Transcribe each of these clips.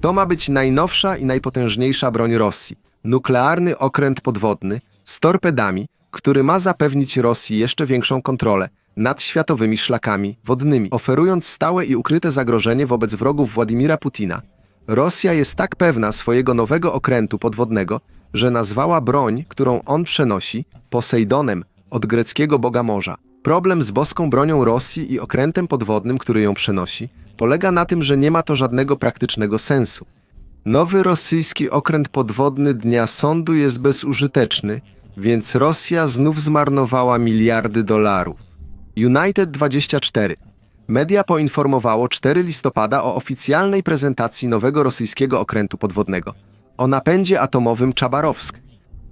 To ma być najnowsza i najpotężniejsza broń Rosji. Nuklearny okręt podwodny z torpedami, który ma zapewnić Rosji jeszcze większą kontrolę nad światowymi szlakami wodnymi, oferując stałe i ukryte zagrożenie wobec wrogów Władimira Putina. Rosja jest tak pewna swojego nowego okrętu podwodnego, że nazwała broń, którą on przenosi, Posejdonem od greckiego boga morza. Problem z boską bronią Rosji i okrętem podwodnym, który ją przenosi, polega na tym, że nie ma to żadnego praktycznego sensu. Nowy rosyjski okręt podwodny Dnia Sądu jest bezużyteczny, więc Rosja znów zmarnowała miliardy dolarów. United 24. Media poinformowało 4 listopada o oficjalnej prezentacji nowego rosyjskiego okrętu podwodnego o napędzie atomowym Czabarowsk.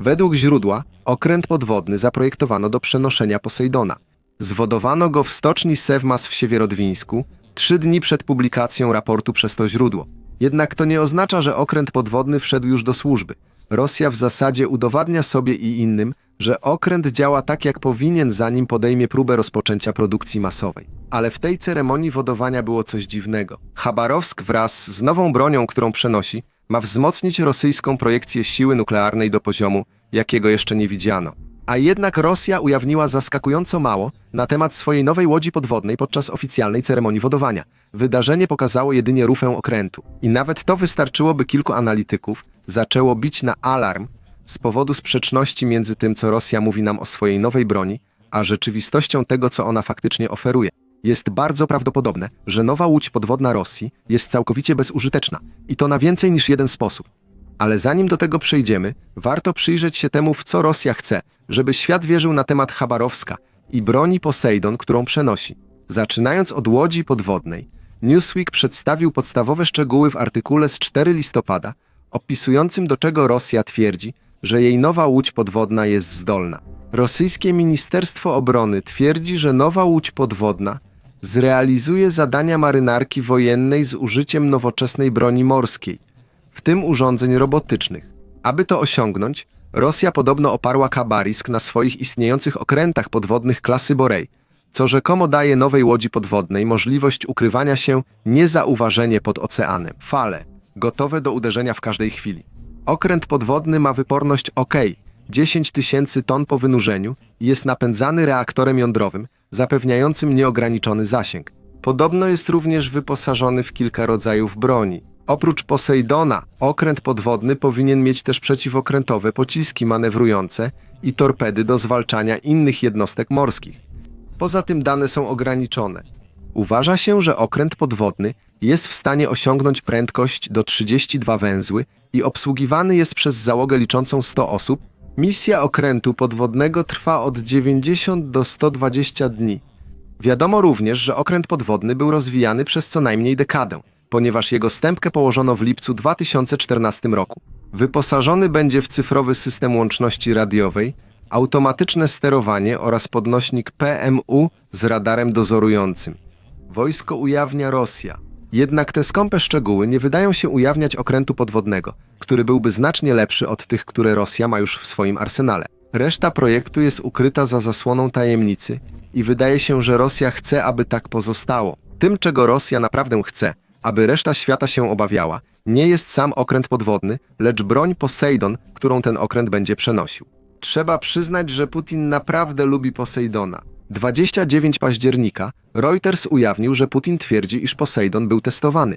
Według źródła okręt podwodny zaprojektowano do przenoszenia Posejdona. Zwodowano go w stoczni Sewmas w Siewierodwińsku trzy dni przed publikacją raportu przez to źródło. Jednak to nie oznacza, że okręt podwodny wszedł już do służby. Rosja w zasadzie udowadnia sobie i innym, że okręt działa tak jak powinien, zanim podejmie próbę rozpoczęcia produkcji masowej. Ale w tej ceremonii wodowania było coś dziwnego. Chabarowsk wraz z nową bronią, którą przenosi, ma wzmocnić rosyjską projekcję siły nuklearnej do poziomu, jakiego jeszcze nie widziano. A jednak Rosja ujawniła zaskakująco mało na temat swojej nowej łodzi podwodnej podczas oficjalnej ceremonii wodowania. Wydarzenie pokazało jedynie rufę okrętu. I nawet to wystarczyło, by kilku analityków zaczęło bić na alarm z powodu sprzeczności między tym, co Rosja mówi nam o swojej nowej broni, a rzeczywistością tego, co ona faktycznie oferuje. Jest bardzo prawdopodobne, że nowa łódź podwodna Rosji jest całkowicie bezużyteczna i to na więcej niż jeden sposób. Ale zanim do tego przejdziemy, warto przyjrzeć się temu, w co Rosja chce, żeby świat wierzył na temat Chabarowska i broni Poseidon, którą przenosi. Zaczynając od łodzi podwodnej, Newsweek przedstawił podstawowe szczegóły w artykule z 4 listopada, opisującym do czego Rosja twierdzi, że jej nowa łódź podwodna jest zdolna. Rosyjskie Ministerstwo Obrony twierdzi, że nowa łódź podwodna zrealizuje zadania marynarki wojennej z użyciem nowoczesnej broni morskiej, w tym urządzeń robotycznych. Aby to osiągnąć, Rosja podobno oparła Kabarisk na swoich istniejących okrętach podwodnych klasy Borej, co rzekomo daje nowej łodzi podwodnej możliwość ukrywania się niezauważenie pod oceanem. Fale, gotowe do uderzenia w każdej chwili. Okręt podwodny ma wyporność OK, 10 tysięcy ton po wynurzeniu i jest napędzany reaktorem jądrowym, zapewniającym nieograniczony zasięg. Podobno jest również wyposażony w kilka rodzajów broni. Oprócz Posejdona, okręt podwodny powinien mieć też przeciwokrętowe pociski manewrujące i torpedy do zwalczania innych jednostek morskich. Poza tym dane są ograniczone. Uważa się, że okręt podwodny jest w stanie osiągnąć prędkość do 32 węzły i obsługiwany jest przez załogę liczącą 100 osób. Misja okrętu podwodnego trwa od 90 do 120 dni. Wiadomo również, że okręt podwodny był rozwijany przez co najmniej dekadę, ponieważ jego stępkę położono w lipcu 2014 roku. Wyposażony będzie w cyfrowy system łączności radiowej, automatyczne sterowanie oraz podnośnik PMU z radarem dozorującym. Wojsko ujawnia Rosja. Jednak te skąpe szczegóły nie wydają się ujawniać okrętu podwodnego, który byłby znacznie lepszy od tych, które Rosja ma już w swoim arsenale. Reszta projektu jest ukryta za zasłoną tajemnicy i wydaje się, że Rosja chce, aby tak pozostało. Tym, czego Rosja naprawdę chce, aby reszta świata się obawiała, nie jest sam okręt podwodny, lecz broń Poseidon, którą ten okręt będzie przenosił. Trzeba przyznać, że Putin naprawdę lubi Poseidona. 29 października Reuters ujawnił, że Putin twierdzi, iż Poseidon był testowany.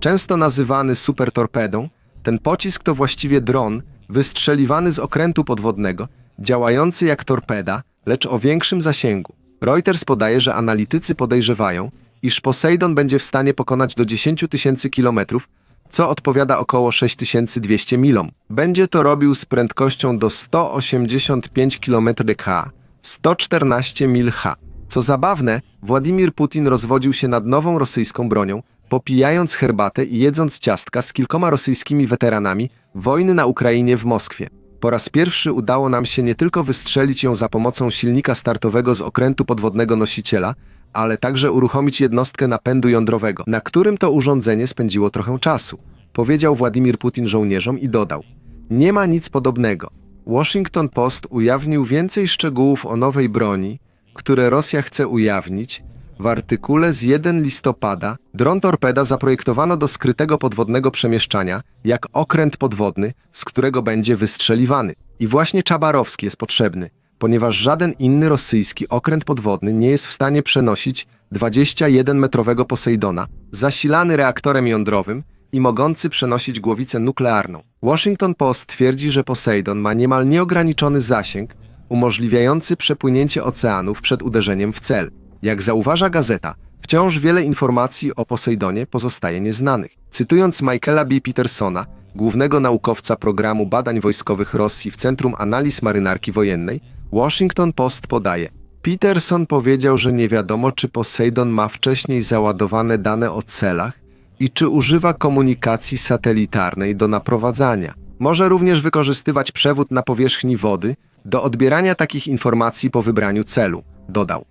Często nazywany supertorpedą, ten pocisk to właściwie dron wystrzeliwany z okrętu podwodnego, działający jak torpeda, lecz o większym zasięgu. Reuters podaje, że analitycy podejrzewają, iż Poseidon będzie w stanie pokonać do 10 tysięcy kilometrów, co odpowiada około 6200 milom. Będzie to robił z prędkością do 185 km/h, 114 mil h. Co zabawne, Władimir Putin rozwodził się nad nową rosyjską bronią, popijając herbatę i jedząc ciastka z kilkoma rosyjskimi weteranami wojny na Ukrainie w Moskwie. Po raz pierwszy udało nam się nie tylko wystrzelić ją za pomocą silnika startowego z okrętu podwodnego nosiciela, ale także uruchomić jednostkę napędu jądrowego, na którym to urządzenie spędziło trochę czasu, powiedział Władimir Putin żołnierzom i dodał: Nie ma nic podobnego. Washington Post ujawnił więcej szczegółów o nowej broni, które Rosja chce ujawnić, W artykule z 1 listopada dron torpeda zaprojektowano do skrytego podwodnego przemieszczania jak okręt podwodny, z którego będzie wystrzeliwany. I właśnie Czabarowski jest potrzebny, ponieważ żaden inny rosyjski okręt podwodny nie jest w stanie przenosić 21-metrowego Posejdona, zasilany reaktorem jądrowym i mogący przenosić głowicę nuklearną. Washington Post twierdzi, że Poseidon ma niemal nieograniczony zasięg, umożliwiający przepłynięcie oceanów przed uderzeniem w cel. Jak zauważa gazeta, wciąż wiele informacji o Posejdonie pozostaje nieznanych. Cytując Michaela B. Petersona, głównego naukowca programu badań wojskowych Rosji w Centrum Analiz Marynarki Wojennej, Washington Post podaje. Peterson powiedział, że nie wiadomo, czy Poseidon ma wcześniej załadowane dane o celach i czy używa komunikacji satelitarnej do naprowadzania. Może również wykorzystywać przewód na powierzchni wody do odbierania takich informacji po wybraniu celu, dodał.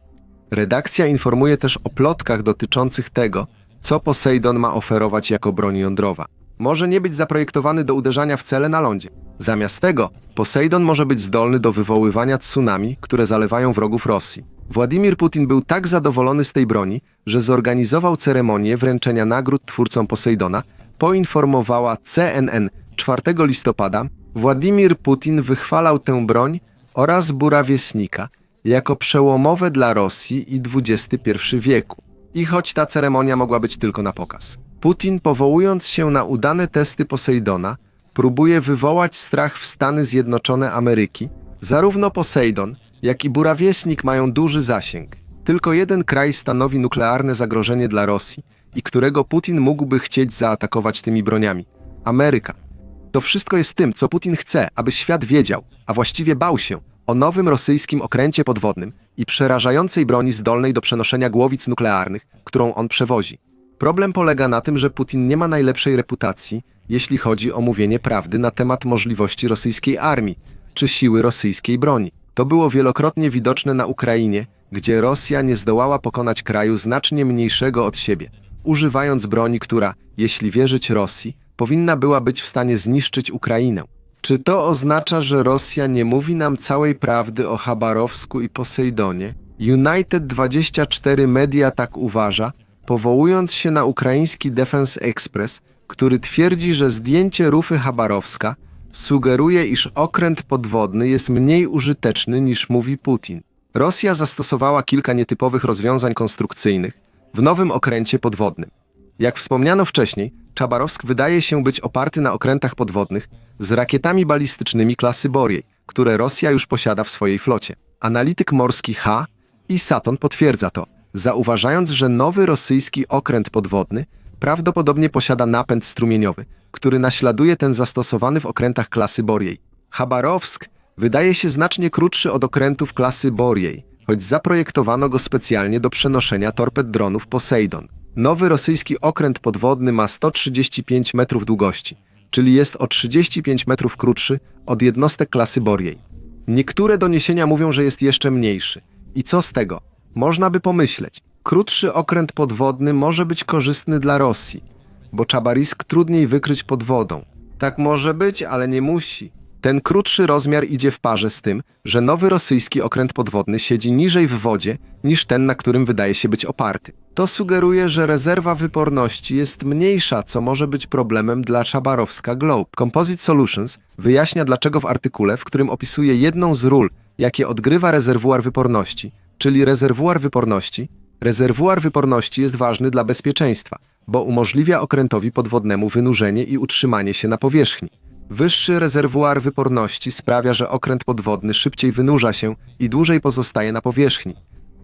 Redakcja informuje też o plotkach dotyczących tego, co Poseidon ma oferować jako broń jądrowa. Może nie być zaprojektowany do uderzania w cele na lądzie. Zamiast tego, Poseidon może być zdolny do wywoływania tsunami, które zalewają wrogów Rosji. Władimir Putin był tak zadowolony z tej broni, że zorganizował ceremonię wręczenia nagród twórcom Poseidona, poinformowała CNN 4 listopada. Władimir Putin wychwalał tę broń oraz burawiesnika jako przełomowe dla Rosji i XXI wieku. I choć ta ceremonia mogła być tylko na pokaz. Putin, powołując się na udane testy Posejdona, próbuje wywołać strach w Stany Zjednoczone Ameryki. Zarówno Posejdon, jak i burawiesnik mają duży zasięg. Tylko jeden kraj stanowi nuklearne zagrożenie dla Rosji i którego Putin mógłby chcieć zaatakować tymi broniami. Ameryka. To wszystko jest tym, co Putin chce, aby świat wiedział, a właściwie bał się, o nowym rosyjskim okręcie podwodnym i przerażającej broni zdolnej do przenoszenia głowic nuklearnych, którą on przewozi. Problem polega na tym, że Putin nie ma najlepszej reputacji, jeśli chodzi o mówienie prawdy na temat możliwości rosyjskiej armii czy siły rosyjskiej broni. To było wielokrotnie widoczne na Ukrainie, gdzie Rosja nie zdołała pokonać kraju znacznie mniejszego od siebie, używając broni, która, jeśli wierzyć Rosji, powinna była być w stanie zniszczyć Ukrainę. Czy to oznacza, że Rosja nie mówi nam całej prawdy o Chabarowsku i Posejdonie? United 24 Media tak uważa, powołując się na ukraiński Defense Express, który twierdzi, że zdjęcie Rufy Chabarowska sugeruje, iż okręt podwodny jest mniej użyteczny niż mówi Putin. Rosja zastosowała kilka nietypowych rozwiązań konstrukcyjnych w nowym okręcie podwodnym. Jak wspomniano wcześniej, Czabarowsk wydaje się być oparty na okrętach podwodnych z rakietami balistycznymi klasy Boriej, które Rosja już posiada w swojej flocie. Analityk morski H. i Saton potwierdza to, zauważając, że nowy rosyjski okręt podwodny prawdopodobnie posiada napęd strumieniowy, który naśladuje ten zastosowany w okrętach klasy Boriej. Chabarowsk wydaje się znacznie krótszy od okrętów klasy Boriej, choć zaprojektowano go specjalnie do przenoszenia torped dronów Poseidon. Nowy rosyjski okręt podwodny ma 135 metrów długości, czyli jest o 35 metrów krótszy od jednostek klasy Boriej. Niektóre doniesienia mówią, że jest jeszcze mniejszy. I co z tego? Można by pomyśleć, krótszy okręt podwodny może być korzystny dla Rosji, bo Czabarisk trudniej wykryć pod wodą. Tak może być, ale nie musi. Ten krótszy rozmiar idzie w parze z tym, że nowy rosyjski okręt podwodny siedzi niżej w wodzie niż ten, na którym wydaje się być oparty. To sugeruje, że rezerwa wyporności jest mniejsza, co może być problemem dla Czabarowska Globe. Composite Solutions wyjaśnia dlaczego w artykule, w którym opisuje jedną z ról, jakie odgrywa rezerwuar wyporności, czyli rezerwuar wyporności. Rezerwuar wyporności jest ważny dla bezpieczeństwa, bo umożliwia okrętowi podwodnemu wynurzenie i utrzymanie się na powierzchni. Wyższy rezerwuar wyporności sprawia, że okręt podwodny szybciej wynurza się i dłużej pozostaje na powierzchni.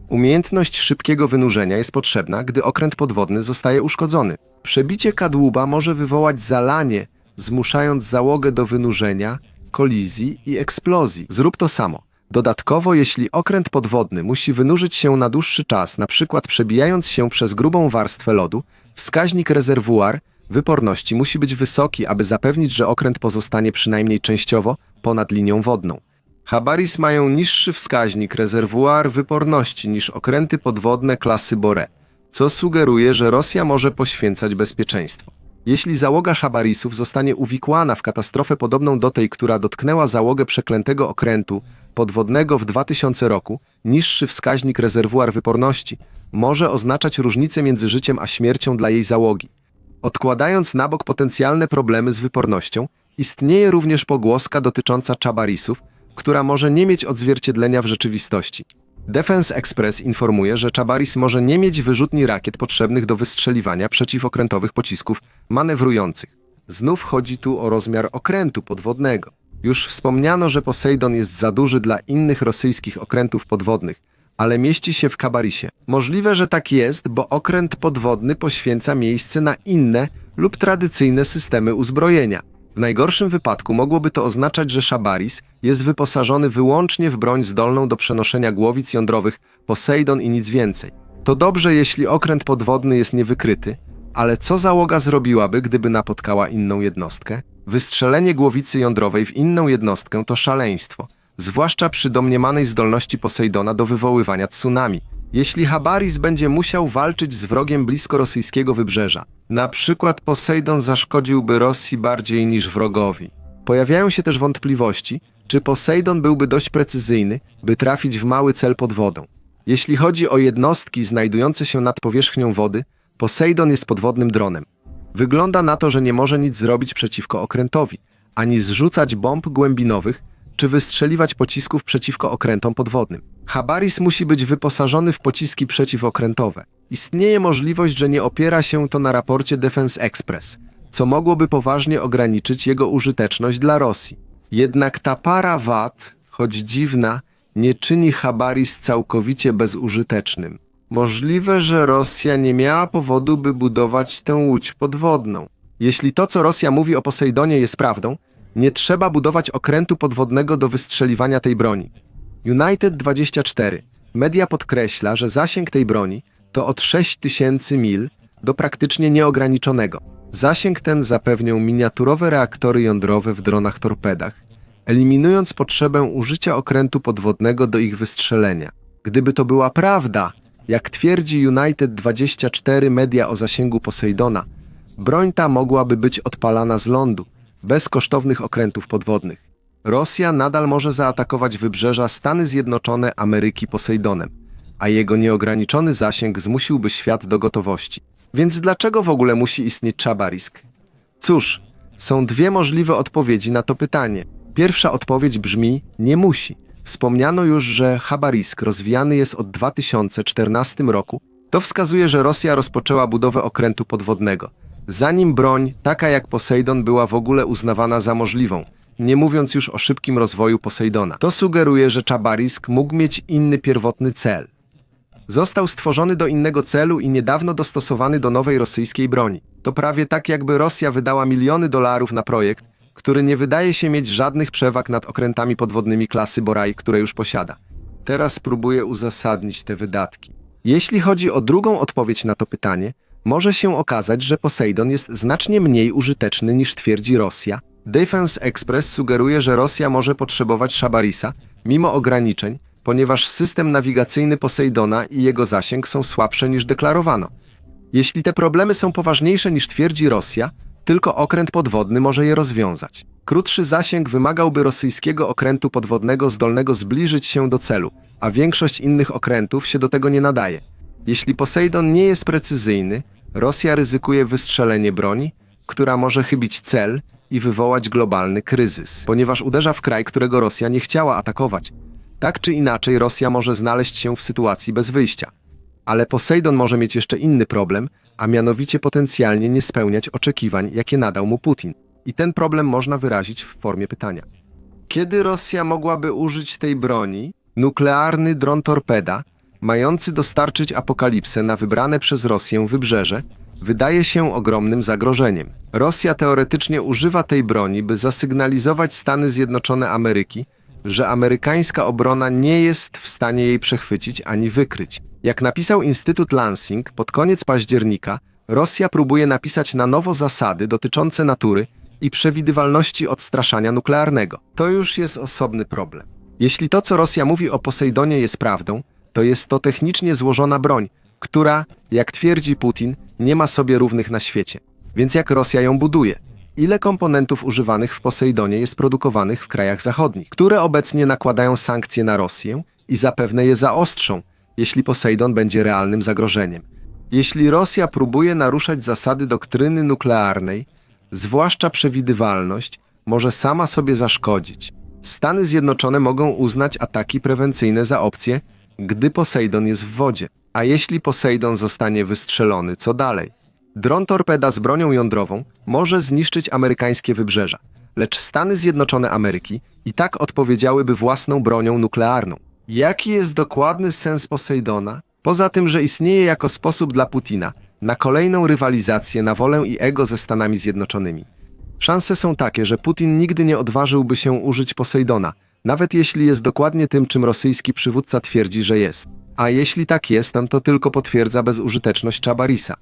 Umiejętność szybkiego wynurzenia jest potrzebna, gdy okręt podwodny zostaje uszkodzony. Przebicie kadłuba może wywołać zalanie, zmuszając załogę do wynurzenia, kolizji i eksplozji. Zrób to samo. Dodatkowo, jeśli okręt podwodny musi wynurzyć się na dłuższy czas, przykład przebijając się przez grubą warstwę lodu, wskaźnik rezerwuar wyporności musi być wysoki, aby zapewnić, że okręt pozostanie przynajmniej częściowo ponad linią wodną. Habaris mają niższy wskaźnik rezerwuar wyporności niż okręty podwodne klasy Bore, co sugeruje, że Rosja może poświęcać bezpieczeństwo. Jeśli załoga Habarisów zostanie uwikłana w katastrofę podobną do tej, która dotknęła załogę przeklętego okrętu podwodnego w 2000 roku, niższy wskaźnik rezerwuar wyporności może oznaczać różnicę między życiem a śmiercią dla jej załogi. Odkładając na bok potencjalne problemy z wypornością, istnieje również pogłoska dotycząca Chabarisów, która może nie mieć odzwierciedlenia w rzeczywistości. Defense Express informuje, że Chabaris może nie mieć wyrzutni rakiet potrzebnych do wystrzeliwania przeciwokrętowych pocisków manewrujących. Znów chodzi tu o rozmiar okrętu podwodnego. Już wspomniano, że Poseidon jest za duży dla innych rosyjskich okrętów podwodnych, ale mieści się w Kabarisie. Możliwe, że tak jest, bo okręt podwodny poświęca miejsce na inne lub tradycyjne systemy uzbrojenia. W najgorszym wypadku mogłoby to oznaczać, że Shabaris jest wyposażony wyłącznie w broń zdolną do przenoszenia głowic jądrowych Poseidon i nic więcej. To dobrze, jeśli okręt podwodny jest niewykryty, ale co załoga zrobiłaby, gdyby napotkała inną jednostkę? Wystrzelenie głowicy jądrowej w inną jednostkę to szaleństwo, zwłaszcza przy domniemanej zdolności Poseidona do wywoływania tsunami. Jeśli Habaris będzie musiał walczyć z wrogiem blisko rosyjskiego wybrzeża, na przykład Poseidon zaszkodziłby Rosji bardziej niż wrogowi. Pojawiają się też wątpliwości, czy Poseidon byłby dość precyzyjny, by trafić w mały cel pod wodą. Jeśli chodzi o jednostki znajdujące się nad powierzchnią wody, Poseidon jest podwodnym dronem. Wygląda na to, że nie może nic zrobić przeciwko okrętowi, ani zrzucać bomb głębinowych, czy wystrzeliwać pocisków przeciwko okrętom podwodnym. Habaris musi być wyposażony w pociski przeciwokrętowe. Istnieje możliwość, że nie opiera się to na raporcie Defense Express, co mogłoby poważnie ograniczyć jego użyteczność dla Rosji. Jednak ta para wad, choć dziwna, nie czyni Habaris całkowicie bezużytecznym. Możliwe, że Rosja nie miała powodu, by budować tę łódź podwodną. Jeśli to, co Rosja mówi o Posejdonie jest prawdą, nie trzeba budować okrętu podwodnego do wystrzeliwania tej broni. United 24. Media podkreśla, że zasięg tej broni to od 6000 mil do praktycznie nieograniczonego. Zasięg ten zapewnią miniaturowe reaktory jądrowe w dronach torpedach, eliminując potrzebę użycia okrętu podwodnego do ich wystrzelenia. Gdyby to była prawda, jak twierdzi United 24 media o zasięgu Poseidona, broń ta mogłaby być odpalana z lądu, bez kosztownych okrętów podwodnych. Rosja nadal może zaatakować wybrzeża Stany Zjednoczone Ameryki Posejdonem, a jego nieograniczony zasięg zmusiłby świat do gotowości. Więc dlaczego w ogóle musi istnieć Czabarisk? Cóż, są dwie możliwe odpowiedzi na to pytanie. Pierwsza odpowiedź brzmi nie musi. Wspomniano już, że Habarisk rozwijany jest od 2014 roku. To wskazuje, że Rosja rozpoczęła budowę okrętu podwodnego, zanim broń, taka jak Poseidon, była w ogóle uznawana za możliwą, nie mówiąc już o szybkim rozwoju Poseidona. To sugeruje, że Czabarisk mógł mieć inny pierwotny cel. Został stworzony do innego celu i niedawno dostosowany do nowej rosyjskiej broni. To prawie tak, jakby Rosja wydała miliony dolarów na projekt, który nie wydaje się mieć żadnych przewag nad okrętami podwodnymi klasy Boraj, które już posiada. Teraz próbuję uzasadnić te wydatki. Jeśli chodzi o drugą odpowiedź na to pytanie, może się okazać, że Poseidon jest znacznie mniej użyteczny niż twierdzi Rosja. Defense Express sugeruje, że Rosja może potrzebować Shabarisa, mimo ograniczeń, ponieważ system nawigacyjny Poseidona i jego zasięg są słabsze niż deklarowano. Jeśli te problemy są poważniejsze niż twierdzi Rosja, tylko okręt podwodny może je rozwiązać. Krótszy zasięg wymagałby rosyjskiego okrętu podwodnego zdolnego zbliżyć się do celu, a większość innych okrętów się do tego nie nadaje. Jeśli Poseidon nie jest precyzyjny, Rosja ryzykuje wystrzelenie broni, która może chybić cel i wywołać globalny kryzys, ponieważ uderza w kraj, którego Rosja nie chciała atakować. Tak czy inaczej, Rosja może znaleźć się w sytuacji bez wyjścia. Ale Poseidon może mieć jeszcze inny problem, a mianowicie potencjalnie nie spełniać oczekiwań, jakie nadał mu Putin. I ten problem można wyrazić w formie pytania. Kiedy Rosja mogłaby użyć tej broni? Nuklearny dron torpeda, mający dostarczyć apokalipsę na wybrane przez Rosję wybrzeże, wydaje się ogromnym zagrożeniem. Rosja teoretycznie używa tej broni, by zasygnalizować Stany Zjednoczone Ameryki, że amerykańska obrona nie jest w stanie jej przechwycić ani wykryć. Jak napisał Instytut Lansing, pod koniec października Rosja próbuje napisać na nowo zasady dotyczące natury i przewidywalności odstraszania nuklearnego. To już jest osobny problem. Jeśli to, co Rosja mówi o Posejdonie jest prawdą, to jest to technicznie złożona broń, która, jak twierdzi Putin, nie ma sobie równych na świecie. Więc jak Rosja ją buduje? Ile komponentów używanych w Posejdonie jest produkowanych w krajach zachodnich, które obecnie nakładają sankcje na Rosję i zapewne je zaostrzą, jeśli Posejdon będzie realnym zagrożeniem. Jeśli Rosja próbuje naruszać zasady doktryny nuklearnej, zwłaszcza przewidywalność, może sama sobie zaszkodzić. Stany Zjednoczone mogą uznać ataki prewencyjne za opcję, gdy Posejdon jest w wodzie. A jeśli Posejdon zostanie wystrzelony, co dalej? Dron torpeda z bronią jądrową może zniszczyć amerykańskie wybrzeża, lecz Stany Zjednoczone Ameryki i tak odpowiedziałyby własną bronią nuklearną. Jaki jest dokładny sens Posejdona? Poza tym, że istnieje jako sposób dla Putina na kolejną rywalizację na wolę i ego ze Stanami Zjednoczonymi. Szanse są takie, że Putin nigdy nie odważyłby się użyć Posejdona, nawet jeśli jest dokładnie tym, czym rosyjski przywódca twierdzi, że jest. A jeśli tak jest, to tylko potwierdza bezużyteczność Chabarisa.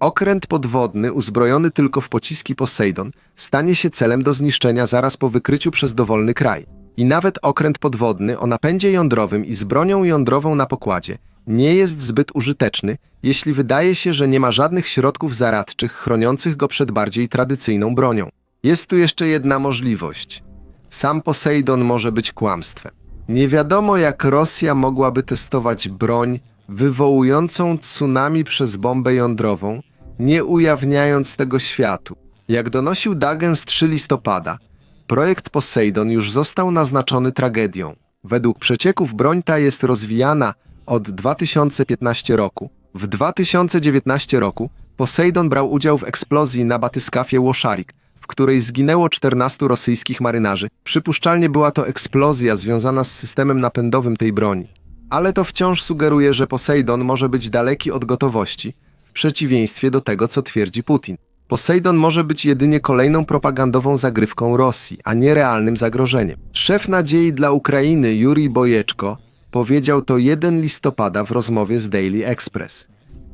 Okręt podwodny, uzbrojony tylko w pociski Poseidon, stanie się celem do zniszczenia zaraz po wykryciu przez dowolny kraj. I nawet okręt podwodny o napędzie jądrowym i z bronią jądrową na pokładzie nie jest zbyt użyteczny, jeśli wydaje się, że nie ma żadnych środków zaradczych chroniących go przed bardziej tradycyjną bronią. Jest tu jeszcze jedna możliwość. Sam Poseidon może być kłamstwem. Nie wiadomo, jak Rosja mogłaby testować broń wywołującą tsunami przez bombę jądrową, nie ujawniając tego światu. Jak donosił Dagen z 3 listopada, projekt Poseidon już został naznaczony tragedią. Według przecieków broń ta jest rozwijana od 2015 roku. W 2019 roku Poseidon brał udział w eksplozji na batyskafie Łoszarik, w której zginęło 14 rosyjskich marynarzy. Przypuszczalnie była to eksplozja związana z systemem napędowym tej broni. Ale to wciąż sugeruje, że Poseidon może być daleki od gotowości, w przeciwieństwie do tego, co twierdzi Putin. Poseidon może być jedynie kolejną propagandową zagrywką Rosji, a nie realnym zagrożeniem. Szef nadziei dla Ukrainy Jurij Bojeczko powiedział to 1 listopada w rozmowie z Daily Express.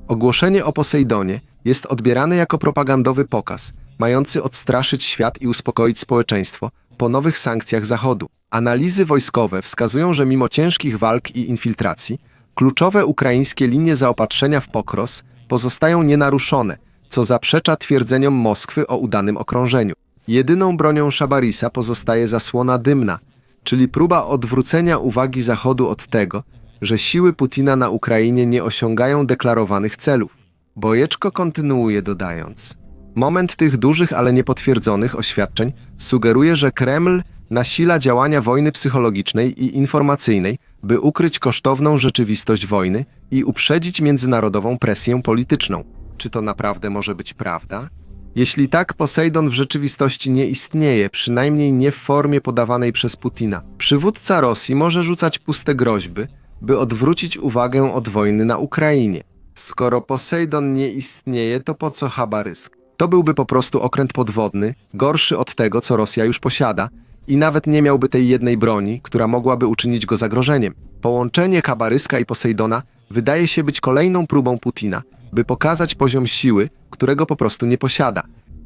Ogłoszenie o Posejdonie jest odbierane jako propagandowy pokaz, mający odstraszyć świat i uspokoić społeczeństwo po nowych sankcjach Zachodu. Analizy wojskowe wskazują, że mimo ciężkich walk i infiltracji, kluczowe ukraińskie linie zaopatrzenia w pokros pozostają nienaruszone, co zaprzecza twierdzeniom Moskwy o udanym okrążeniu. Jedyną bronią Szabarisa pozostaje zasłona dymna, czyli próba odwrócenia uwagi Zachodu od tego, że siły Putina na Ukrainie nie osiągają deklarowanych celów. Bojeczko kontynuuje dodając: Moment tych dużych, ale niepotwierdzonych oświadczeń sugeruje, że Kreml nasila działania wojny psychologicznej i informacyjnej, by ukryć kosztowną rzeczywistość wojny i uprzedzić międzynarodową presję polityczną. Czy to naprawdę może być prawda? Jeśli tak, Posejdon w rzeczywistości nie istnieje, przynajmniej nie w formie podawanej przez Putina. Przywódca Rosji może rzucać puste groźby, by odwrócić uwagę od wojny na Ukrainie. Skoro Posejdon nie istnieje, to po co Habarysk? To byłby po prostu okręt podwodny, gorszy od tego, co Rosja już posiada, i nawet nie miałby tej jednej broni, która mogłaby uczynić go zagrożeniem. Połączenie Kabaryska i Posejdona wydaje się być kolejną próbą Putina, by pokazać poziom siły, którego po prostu nie posiada.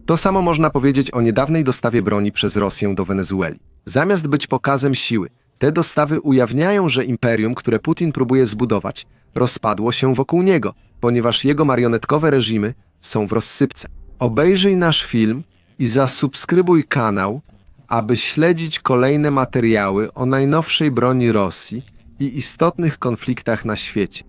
To samo można powiedzieć o niedawnej dostawie broni przez Rosję do Wenezueli. Zamiast być pokazem siły, te dostawy ujawniają, że imperium, które Putin próbuje zbudować, rozpadło się wokół niego, ponieważ jego marionetkowe reżimy są w rozsypce. Obejrzyj nasz film i zasubskrybuj kanał, aby śledzić kolejne materiały o najnowszej broni Rosji i istotnych konfliktach na świecie.